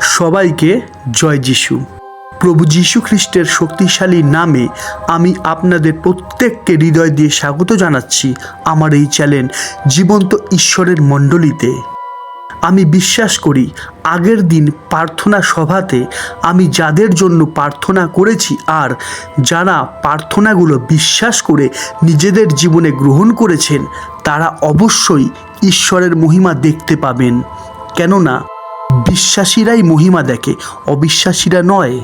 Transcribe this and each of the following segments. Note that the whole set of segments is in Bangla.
সবাইকে জয় যিশু। প্রভু যীশু খ্রিস্টের শক্তিশালী নামে আমি আপনাদের প্রত্যেককে হৃদয় দিয়ে স্বাগত জানাচ্ছি আমার এই চ্যানেল জীবন্ত ঈশ্বরের মণ্ডলীতে। আমি বিশ্বাস করি, আগের দিন প্রার্থনা সভাতে আমি যাদের জন্য প্রার্থনা করেছি আর যারা প্রার্থনাগুলো বিশ্বাস করে নিজেদের জীবনে গ্রহণ করেছেন, তারা অবশ্যই ঈশ্বরের মহিমা দেখতে পাবেন। কেননা বিশ্বাসীরাই মহিমা দেখে, অবিশ্বাসীরা নয়।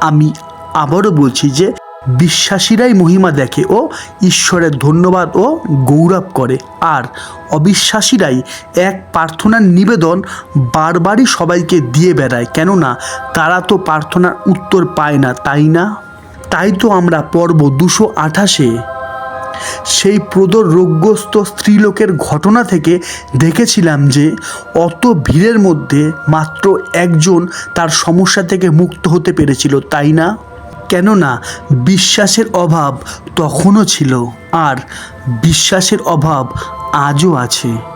আমি আবারও বলছি যে, বিশ্বাসীরাই মহিমা দেখে ও ঈশ্বরের ধন্যবাদ ও গৌরব করে। আর অবিশ্বাসীরাই এক প্রার্থনার নিবেদন বারবারই সবাইকে দিয়ে বেড়ায়, কেননা তারা তো প্রার্থনার উত্তর পায় না, তাই না? তাই তো আমরা পর্ব দুশো আঠাশে সেই প্রদর রোগগ্রস্ত স্ত্রীলোকের ঘটনা থেকে দেখেছিলাম যে অত ভিড়ের মধ্যে মাত্র একজন তার সমস্যা থেকে মুক্ত হতে পেরেছিল, তাই না? কেননা বিশ্বাসের অভাব তখনও ছিল আর বিশ্বাসের অভাব আজও আছে।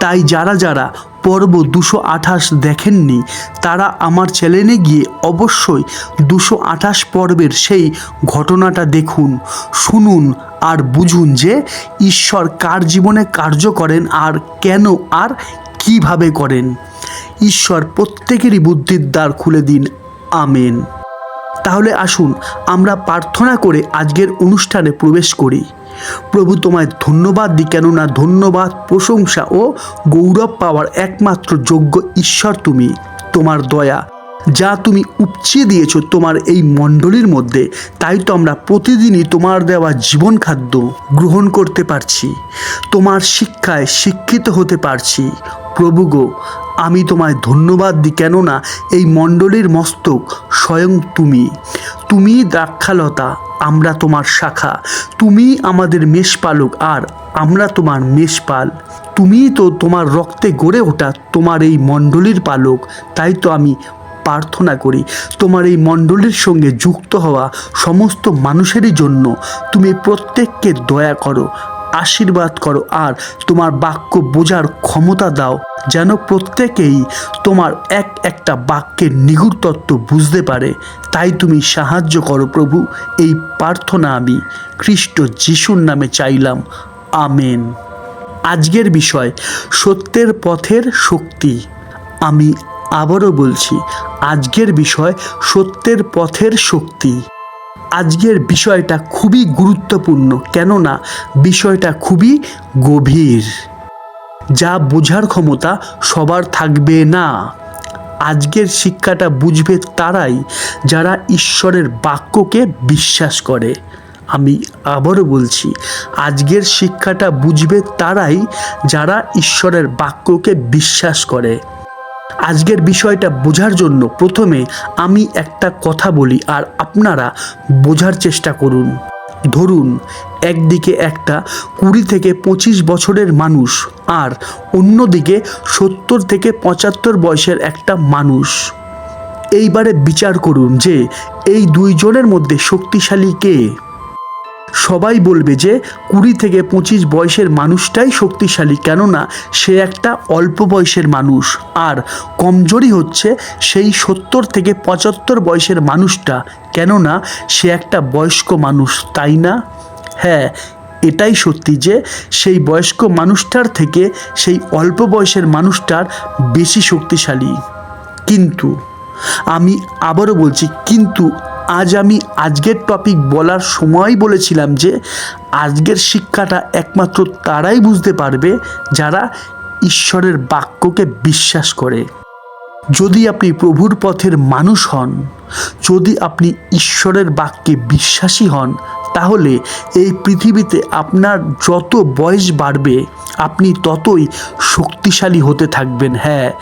তাই যারা যারা পর্ব দুশো আঠাশ দেখেননি, তারা আমার চ্যানেলে গিয়ে অবশ্যই দুশো আঠাশ পর্বের সেই ঘটনাটা দেখুন, শুনুন আর বুঝুন যে ঈশ্বর কার জীবনে কার্য করেন আর কেন আর কীভাবে করেন। ঈশ্বর প্রত্যেকেরই বুদ্ধির দ্বার খুলে দিন। আমেন। তাহলে আসুন আমরা প্রার্থনা করে আজকের অনুষ্ঠানে প্রবেশ করি। প্রভু তোমায় ধন্যবাদ দিই, কেননা ধন্যবাদ, প্রশংসা ও গৌরব পাওয়ার একমাত্র যোগ্য ঈশ্বর তুমি, তোমার দয়া যা তুমি উপচিয়ে দিয়েছ তোমার এই মণ্ডলীর মধ্যে, তাই তো আমরা প্রতিদিনই তোমার দেওয়া জীবন খাদ্য গ্রহণ করতে পারছি, তোমার শিক্ষায় শিক্ষিত হতে পারছি। প্রভু গো, আমি তোমায় ধন্যবাদ দিই, কেননা এই মণ্ডলীর মস্তক স্বয়ং তুমি তুমি দ্রাক্ষালতা আমরা তোমার শাখা। তুমি আমাদের মেষপালক, আর আমরা তোমার মেষপাল। তুমি তো তোমার রক্তে গড়ে ওঠা তোমার এই মণ্ডলীর পালক, তাই তো আমি প্রার্থনা করি, তোমার এই মণ্ডলীর সঙ্গে যুক্ত হওয়া সমস্ত মানুষেরই জন্য। তুমি প্রত্যেককে দয়া করো, আশীর্বাদ করো, আর তোমার বাক্য বোঝার ক্ষমতা দাও। যেন প্রত্যেকেই তোমার এক একটা বাক্যের নিগুড় তত্ত্ব বুঝতে পারে, তাই তুমি সাহায্য করো প্রভু, এই প্রার্থনা আমি খ্রিস্ট যিশুর নামে চাইলাম। আমেন। আজকের বিষয়, সত্যের পথের শক্তি। আমি আবারও বলছি, আজকের বিষয় সত্যের পথের শক্তি। আজকের বিষয়টা খুবই গুরুত্বপূর্ণ, কেননা বিষয়টা খুবই গভীর। যা বোঝার ক্ষমতা সবার থাকবে না। আজকের শিক্ষাটা বুঝবে তারাই যারা ঈশ্বরের বাক্যকে বিশ্বাস করে। আমি আবারও বলছি, আজকের শিক্ষাটা বুঝবে তারাই যারা ঈশ্বরের বাক্যকে বিশ্বাস করে। আজকের বিষয়টা বোঝার জন্য প্রথমে আমি একটা কথা বলি আর আপনারা বোঝার চেষ্টা করুন। ধরুন, একদিকে একটা কুড়ি থেকে পঁচিশ বছরের মানুষ আর অন্যদিকে সত্তর থেকে পঁচাত্তর বয়সের একটা মানুষ। এইবারে বিচার করুন যে এই দুইজনের মধ্যে শক্তিশালী কে? সবাই বলবে যে কুড়ি থেকে পঁচিশ বয়সের মানুষটাই শক্তিশালী, কেননা সে একটা অল্প বয়সের মানুষ। আর কমজোরি হচ্ছে সেই সত্তর থেকে পঁচাত্তর বয়সের মানুষটা, কেননা সে একটা বয়স্ক মানুষ, তাই না? হ্যাঁ এটাই সত্যি যে সেই বয়স্ক মানুষটার থেকে সেই অল্প বয়সের মানুষটার বেশি শক্তিশালী। কিন্তু, আমি আবারও বলছি, কিন্তু আজ আমি আজকের টপিক বলার সময় বলেছিলাম যে, আজকের শিক্ষাটা একমাত্র তারাই বুঝতে পারবে যারা ঈশ্বরের বাক্যকে বিশ্বাস করে। যদি আপনি প্রভুর পথের মানুষ হন, যদি আপনি ঈশ্বরের বাক্যে বিশ্বাসী হন, তাহলে এই পৃথিবীতে আপনার যত বয়স বাড়বে, আপনি ততই শক্তিশালী হতে থাকবেন। হ্যাঁ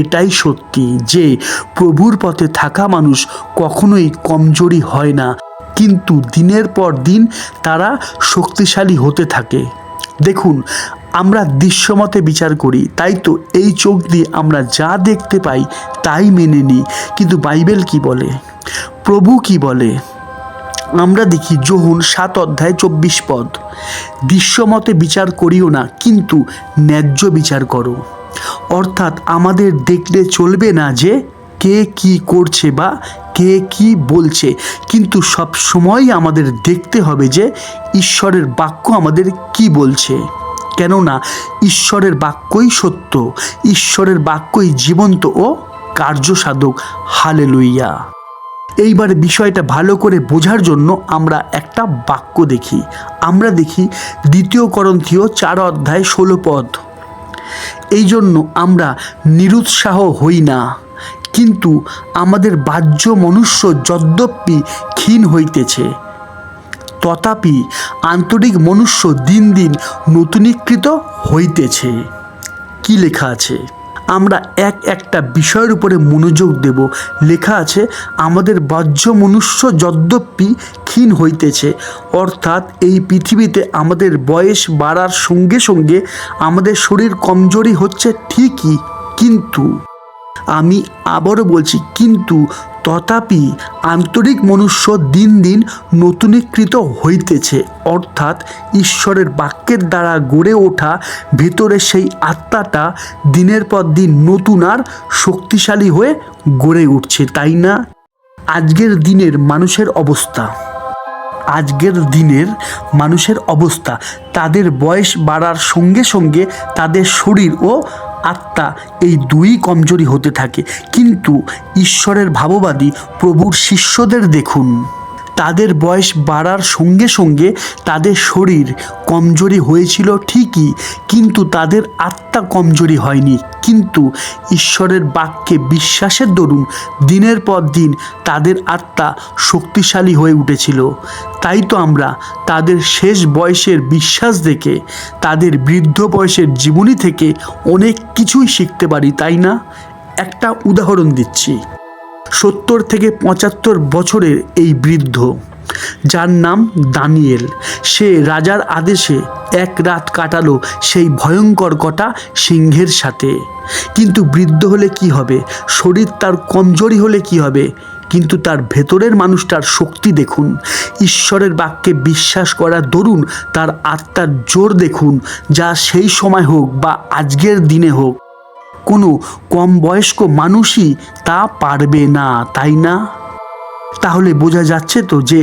এটাই সত্যি যে প্রভুর পথে থাকা মানুষ কখনোই কমজোরি হয় না। কিন্তু দিনের পর দিন তারা শক্তিশালী হতে থাকে। দেখুন, আমরা দৃশ্যমতে বিচার করি, তাই তো এই চোখ দিয়ে আমরা যা দেখতে পাই তাই মেনে নিই। কিন্তু বাইবেল কি বলে? প্রভু কি বলে? আমরা দেখি যোহন সাত অধ্যায় চব্বিশ পদ, দৃশ্যমতে বিচার করিও না, কিন্তু ন্যায্য বিচার করো। অর্থাৎ আমাদের দেখলে চলবে না যে কে কি করছে বা কে কি বলছে। কিন্তু সব সময় আমাদের দেখতে হবে যে ঈশ্বরের বাক্য আমাদের কি বলছে। কেননা ঈশ্বরের বাক্যই সত্য, ঈশ্বরের বাক্যই জীবন্ত ও কার্যসাধক। হালে লইয়া এইবার বিষয়টা ভালো করে বোঝার জন্য আমরা একটা বাক্য দেখি। আমরা দেখি দ্বিতীয় করন্থীয় চার অধ্যায় ষোলো পদ। এই জন্য আমরা নিরুৎসাহ হই না। কিন্তু আমাদের বাহ্য মনুষ্য যদ্যপি ক্ষীণ হইতেছে, তথাপি আন্তরিক মনুষ্য দিন দিন নতুনীকৃত হইতেছে। কি লেখা আছে? আমরা এক একটা বিষয়ের উপরে মনোযোগ দেব। লেখা আছে, আমাদের বাহ্য মনুষ্য যদ্যপি ক্ষীণ হইতেছে, অর্থাৎ এই পৃথিবীতে আমাদের বয়স বাড়ার সঙ্গে সঙ্গে আমাদের শরীর কমজোরি হচ্ছে ঠিকই, কিন্তু আমি আবারও বলছি, কিন্তু তথাপি আন্তরিক মনুষ্য দিন দিন নতুনীকৃত হইতেছে। অর্থাৎ ঈশ্বরের বাক্যের দ্বারা গড়ে ওঠা ভেতরে সেই আত্মাটা দিনের পর দিন নতুন আর শক্তিশালী হয়ে গড়ে উঠছে, তাই না? আজকের দিনের মানুষের অবস্থা। আজকের দিনের মানুষের অবস্থা, তাদের বয়স বাড়ার সঙ্গে সঙ্গে তাদের শরীর ও আত্মা এই দুই কমজোরি হতে থাকে। কিন্তু ঈশ্বরের ভাববাদী প্রভুর শিষ্যদের দেখুন। তাদের বয়স বাড়ার সঙ্গে সঙ্গে তাদের শরীর কমজোরি হয়েছিল ঠিকই, কিন্তু তাদের আত্মা কমজোরি হয়নি। কিন্তু ঈশ্বরের বাক্যে বিশ্বাসের দরুন দিনের পর দিন তাদের আত্মা শক্তিশালী হয়ে উঠেছিল। তাই তো আমরা তাদের শেষ বয়সের বিশ্বাস দেখে, তাদের বৃদ্ধ বয়সের জীবনী থেকে অনেক কিছুই শিখতে পারি, তাই না? একটা উদাহরণ দিচ্ছি। সত্তর থেকে পঁচাত্তর বছরের এই বৃদ্ধ, যার নাম দানিয়েল। সে রাজার আদেশে এক রাত কাটালো সেই ভয়ঙ্কর কটা সিংহের সাথে। কিন্তু বৃদ্ধ হলে কি হবে? শরীর তার কমজোরি হলে কি হবে? কিন্তু তার ভেতরের মানুষটার শক্তি দেখুন। ঈশ্বরের বাক্যে বিশ্বাস করার দরুন, তার আত্মার জোর দেখুন, যা সেই সময় হোক বা আজকের দিনে হোক। কোনো কম বয়স্ক মানুষই তা পারবে না, তাই না? তাহলে বোঝা যাচ্ছে তো যে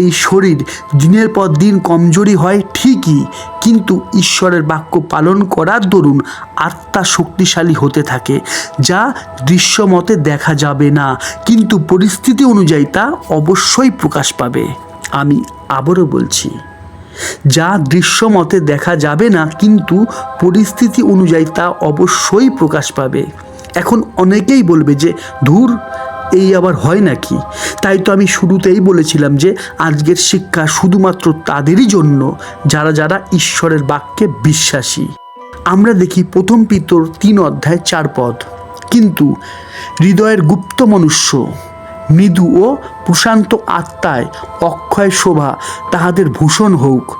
এই শরীর দিনের পর দিন কমজোরি হয় ঠিকই, কিন্তু ঈশ্বরের বাক্য পালন করার দরুন আত্মা শক্তিশালী হতে থাকে, যা দৃশ্যমতে দেখা যাবে না, কিন্তু পরিস্থিতি অনুযায়ী তা অবশ্যই প্রকাশ পাবে। আমি আবারও বলছি। যা দৃশ্যমতে দেখা যাবে না, কিন্তু পরিস্থিতি অনুযায়ী তা অবশ্যই প্রকাশ পাবে। এখন অনেকেই বলবে যে, ধুর, এই আবার হয় নাকি? তাই তো আমি শুরুতেই বলেছিলাম যে, আজকের শিক্ষা শুধুমাত্র তাদেরই জন্য, যারা যারা ঈশ্বরের বাক্যে বিশ্বাসী। আমরা দেখি প্রথম পিতর তিন অধ্যায় চার পদ। কিন্তু হৃদয়ের গুপ্ত মনুষ্য মৃদু ও প্রশান্ত আত্মায় অক্ষয় শোভা তাহাদের ভূষণ হোক,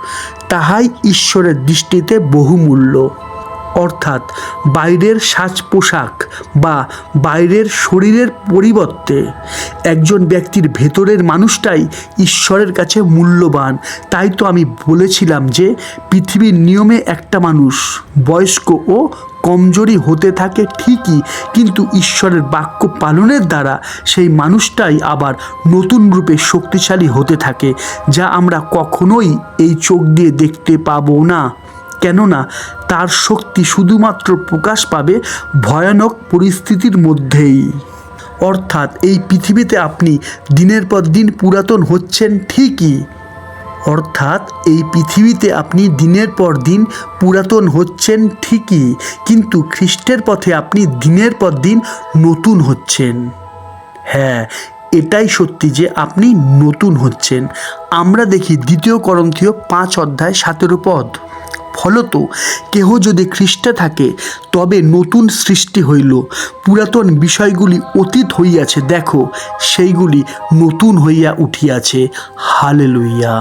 তাহাই ঈশ্বরের দৃষ্টিতে বহুমূল্য। অর্থাৎ বাইরের সাজ পোশাক বা বাইরের শরীরের পরিবর্তে একজন ব্যক্তির ভেতরের মানুষটাই ঈশ্বরের কাছে মূল্যবান। তাই তো আমি বলেছিলাম যে পৃথিবীর নিয়মে একটা মানুষ বয়স্ক ও কমজোরি হতে থাকে ঠিকই, কিন্তু ঈশ্বরের বাক্য পালনের দ্বারা সেই মানুষটাই আবার নতুন রূপে শক্তিশালী হতে থাকে, যা আমরা কখনোই এই চোখ দিয়ে দেখতে পাবো না। কেননা, তার শক্তি শুধুমাত্র প্রকাশ পাবে ভয়ানক পরিস্থিতির মধ্যেই। অর্থাৎ এই পৃথিবীতে আপনি দিনের পর দিন পুরাতন হচ্ছেন ঠিকই। অর্থাৎ এই পৃথিবীতে আপনি দিনের পর দিন পুরাতন হচ্ছেন ঠিকই, কিন্তু খ্রিস্টের পথে আপনি দিনের পর দিন নতুন হচ্ছেন। হ্যাঁ এটাই সত্যি যে আপনি নতুন হচ্ছেন। আমরা দেখি দ্বিতীয় করন্থীয় পাঁচ অধ্যায় সাতেরো পদ। ফলত কেহ যদি খ্রিস্টে থাকে, তবে নতুন সৃষ্টি হইল। পুরাতন বিষয়গুলি অতীত হইয়াছে, দেখো, সেইগুলি নতুন হইয়া উঠিয়াছে। হালে লইয়া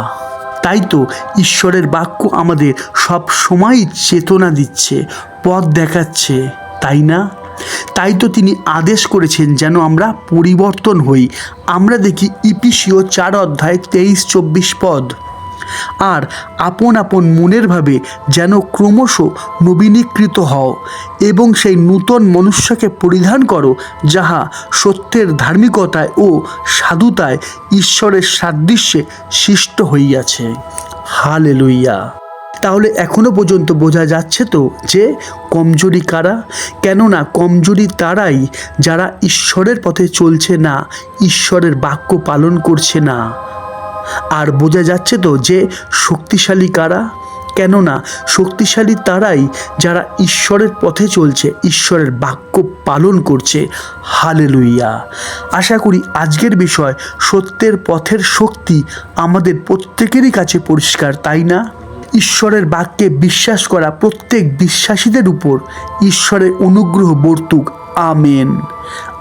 তাই তো ঈশ্বরের বাক্য আমাদের সব সময় চেতনা দিচ্ছে, পথ দেখাচ্ছে, তাই না? তাই তো তিনি আদেশ করেছেন যেন আমরা পরিবর্তন হই। আমরা দেখি ইপিসিও চার অধ্যায় তেইশ চব্বিশ পদ। আর আপন আপন মনের ভাবে যেন ক্রমশ নবীনীকৃত হও এবং সেই নূতন মনুষ্যকে পরিধান করো, যাহা সত্যের ধার্মিকতায় ও সাধুতায় ঈশ্বরের সাদৃশ্যে সৃষ্ট হইয়াছে। হালে লইয়া তাহলে এখনও পর্যন্ত বোঝা যাচ্ছে তো যে কমজোরি কারা? কেননা কমজোরি তারাই যারা ঈশ্বরের পথে চলছে না, ঈশ্বরের বাক্য পালন করছে না। আর বোঝা যাচ্ছে তো যে শক্তিশালী কারা? কেননা শক্তিশালী তারাই যারা ঈশ্বরের পথে চলছে, ঈশ্বরের বাক্য পালন করছে। হালেলুইয়া আশা করি আজকের বিষয় সত্যের পথের শক্তি আমাদের প্রত্যেকেরই কাছে পরিষ্কার, তাই না? ঈশ্বরের বাক্যে বিশ্বাস করা প্রত্যেক বিশ্বাসীদের উপর ঈশ্বরের অনুগ্রহ বর্তুক, আমেন।